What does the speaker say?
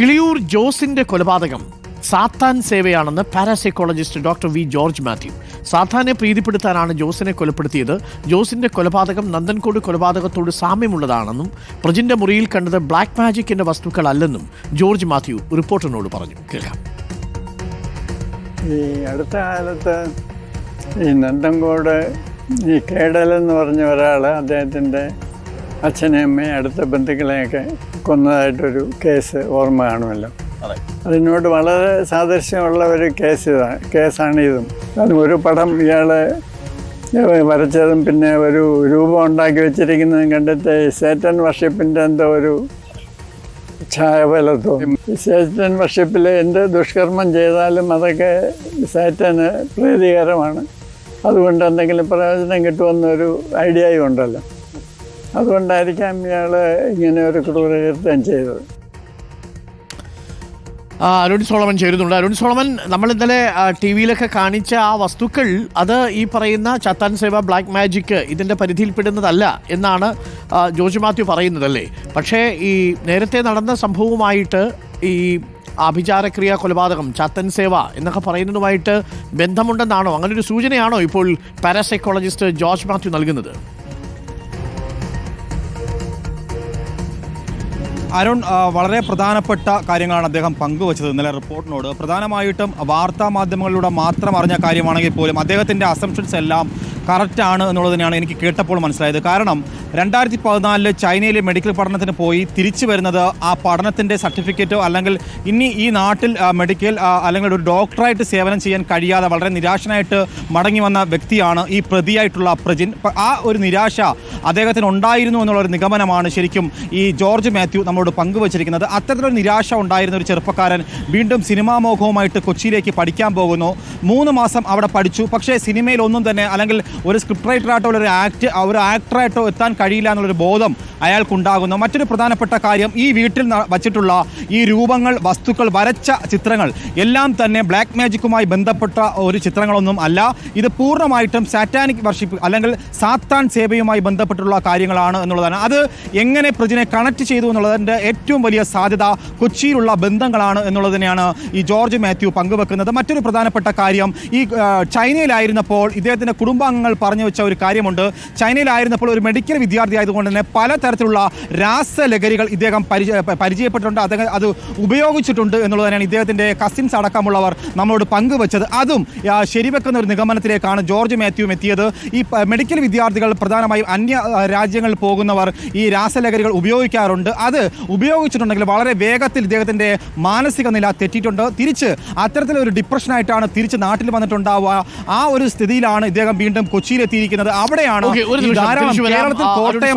കിളിയൂർ ജോസിന്റെ കൊലപാതകം സാത്താൻ സേവയാണെന്ന് parapsychologist doctor V George Mathew. സാത്താനെ പ്രീതിപ്പെടുത്താനാണ് ജോസിനെ കൊലപ്പെടുത്തിയത്. ജോസിന്റെ കൊലപാതകം നന്ദൻകോട് കൊലപാതകത്തോട് സാമ്യമുള്ളതാണെന്നും പ്രജിന്റെ മുറിയിൽ കണ്ടത് ബ്ലാക്ക് മാജിക്കിന്റെ വസ്തുക്കളല്ലെന്നും ജോർജ് മാത്യു റിപ്പോർട്ടറിനോട് പറഞ്ഞു. കേൾക്കാം. ഈ അടുത്ത കാലത്ത് ഈ നന്ദൻകോട് ഈ കേടലെന്ന് പറഞ്ഞ ഒരാൾ അദ്ദേഹത്തിന്റെ അച്ഛനെയും അമ്മയും അടുത്ത ബന്ധുക്കളെയൊക്കെ കൊന്നതായിട്ടൊരു കേസ് ഓർമ്മ കാണുമല്ലോ. അതിനോട് വളരെ സാദൃശ്യമുള്ള ഒരു കേസ് ഇതാണ് കേസാണ് ഇതും. അത് ഒരു പടം ഇയാൾ വരച്ചതും പിന്നെ ഒരു രൂപം ഉണ്ടാക്കി വെച്ചിരിക്കുന്നതും കണ്ടിട്ട് സേറ്റൻ വർഷിപ്പിന്റെ എന്തോ ഒരു ഛായ പോലെ തോന്നും. സേറ്റൻ വർഷിപ്പിൽ എന്ത് ദുഷ്കർമ്മം ചെയ്താലും അതൊക്കെ സേറ്റന് പ്രീതികരമാണ്. അതുകൊണ്ട് എന്തെങ്കിലും പ്രയോജനം കിട്ടുമെന്നൊരു ഐഡിയയും ഉണ്ടല്ലോ. അതുകൊണ്ടായിരിക്കാം ഇയാൾ ഇങ്ങനെ ഒരു ക്രൂരകൃത്യം ചെയ്തത്. അരുൺ സോളമൻ ചേരുന്നുണ്ട്. അരുൺ സോളമൻ നമ്മൾ ഇന്നലെ ടി വിയിലൊക്കെ കാണിച്ച ആ വസ്തുക്കൾ അത് ഈ പറയുന്ന ചത്താൻ സേവ ബ്ലാക്ക് മാജിക് ഇതിന്റെ പരിധിയിൽപ്പെടുന്നതല്ല എന്നാണ് ജോർജ് മാത്യു പറയുന്നതല്ലേ. പക്ഷേ ഈ നേരത്തെ നടന്ന സംഭവവുമായിട്ട് ഈ ആഭിചാരക്രിയ കൊലപാതകം ചത്തൻ സേവ എന്നൊക്കെ പറയുന്നതുമായിട്ട് ബന്ധമുണ്ടെന്നാണോ? അങ്ങനെ ഒരു സൂചനയാണോ ഇപ്പോൾ പാരാസൈക്കോളജിസ്റ്റ് ജോർജ് മാത്യു നൽകുന്നത്? അരുൺ വളരെ പ്രധാനപ്പെട്ട കാര്യങ്ങളാണ് അദ്ദേഹം പങ്കുവച്ചത് ഇന്നലെ റിപ്പോർട്ടിനോട്. പ്രധാനമായിട്ടും വാർത്താ മാധ്യമങ്ങളിലൂടെ മാത്രം അറിഞ്ഞ കാര്യമാണെങ്കിൽ പോലും അദ്ദേഹത്തിന്റെ അസംഷൻസ് എല്ലാം കറക്റ്റ് ആണ് തന്നെയാണ് എനിക്ക് കേട്ടപ്പോൾ മനസ്സിലായത്. കാരണം രണ്ടായിരത്തി പതിനാലിൽ ചൈനയിൽ മെഡിക്കൽ പഠനത്തിന് പോയി തിരിച്ചു വരുന്നത് ആ പഠനത്തിന്റെ സർട്ടിഫിക്കറ്റോ അല്ലെങ്കിൽ ഇനി ഈ നാട്ടിൽ മെഡിക്കൽ അല്ലെങ്കിൽ ഒരു ഡോക്ടറായിട്ട് സേവനം ചെയ്യാൻ കഴിയാതെ വളരെ നിരാശനായിട്ട് മടങ്ങി വന്ന വ്യക്തിയാണ് ഈ പ്രതിയായിട്ടുള്ള പ്രജിൻ. ആ ഒരു നിരാശ അദ്ദേഹത്തിന് ഉണ്ടായിരുന്നു എന്നുള്ള ഒരു നിഗമനമാണ് ശരിക്കും ഈ ജോർജ് മാത്യു നമ്മളോട് പങ്കുവച്ചിരിക്കുന്നത്. അത്തരത്തിലൊരു നിരാശ ഉണ്ടായിരുന്ന ഒരു ചെറുപ്പക്കാരൻ വീണ്ടും സിനിമാ മോഹവുമായിട്ട് കൊച്ചിയിലേക്ക് പഠിക്കാൻ പോകുന്നു. മൂന്ന് മാസം അവിടെ പഠിച്ചു. പക്ഷേ സിനിമയിൽ ഒന്നും തന്നെ അല്ലെങ്കിൽ ഒരു സ്ക്രിപ്റ്റ് റൈറ്ററായിട്ടോ ഒരു ആക്ട് ഒരു ആക്ടറായിട്ടോ എത്താൻ കഴിയില്ല എന്നുള്ളൊരു ബോധം അയാൾക്കുണ്ടാകുന്നു മറ്റൊരു പ്രധാനപ്പെട്ട കാര്യം ഈ വീട്ടിൽ വച്ചിട്ടുള്ള ഈ രൂപങ്ങൾ വസ്തുക്കൾ വരച്ച ചിത്രങ്ങൾ എല്ലാം തന്നെ ബ്ലാക്ക് മാജിക്കുമായി ബന്ധപ്പെട്ട ഒരു ചിത്രങ്ങളൊന്നും അല്ല. ഇത് പൂർണമായിട്ടും സാറ്റാനിക് വർഷിപ്പ് അല്ലെങ്കിൽ സാത്താൻ സേവയുമായി ബന്ധപ്പെട്ടുള്ള കാര്യങ്ങളാണ് എന്നുള്ളതാണ്. അത് എങ്ങനെ പ്രജിനെ കണക്ട് ചെയ്തു എന്നുള്ളതിന്റെ ഏറ്റവും വലിയ സാധ്യത കൊച്ചിയിലുള്ള ബന്ധങ്ങളാണ് എന്നുള്ളത് തന്നെയാണ് ഈ ജോർജ് മാത്യു പങ്കുവെക്കുന്നത്. മറ്റൊരു പ്രധാനപ്പെട്ട കാര്യം ഈ ചൈനയിലായിരുന്നപ്പോൾ ഇദ്ദേഹത്തിന്റെ കുടുംബാംഗങ്ങൾ പറഞ്ഞു വെച്ച ഒരു കാര്യമുണ്ട്. ചൈനയിലായിരുന്നപ്പോൾ ഒരു മെഡിക്കൽ വിദ്യാർത്ഥി ആയതുകൊണ്ട് തന്നെ പലതരത്തിലുള്ള രാസലഹരികൾ ഇദ്ദേഹം പരിചയപ്പെട്ടിട്ടുണ്ട്. അദ്ദേഹം അത് ഉപയോഗിച്ചിട്ടുണ്ട് എന്നുള്ളത് തന്നെയാണ് ഇദ്ദേഹത്തിന്റെ കസിൻസ് അടക്കമുള്ളവർ നമ്മളോട് പങ്കുവച്ചത്. അതും ശരിവെക്കുന്ന ഒരു നിഗമനത്തിലേക്കാണ് ജോർജ് മാത്യുവും എത്തിയത്. ഈ മെഡിക്കൽ വിദ്യാർത്ഥികൾ പ്രധാനമായും അന്യ രാജ്യങ്ങളിൽ പോകുന്നവർ ഈ രാസലഹരികൾ ഉപയോഗിക്കാറുണ്ട്. അത് ഉപയോഗിച്ചിട്ടുണ്ടെങ്കിൽ വളരെ വേഗത്തിൽ ഇദ്ദേഹത്തിന്റെ മാനസിക നില തെറ്റിയിട്ടുണ്ട്. തിരിച്ച് അത്തരത്തിലൊരു ഡിപ്രഷനായിട്ടാണ് തിരിച്ച് നാട്ടിൽ വന്നിട്ടുണ്ടാവുക. ആ ഒരു സ്ഥിതിയിലാണ് ഇദ്ദേഹം വീണ്ടും കൊച്ചിയിലെത്തിയിരിക്കുന്നത്. അവിടെയാണ് ധാരാളം കേരളത്തിൽ കോട്ടയം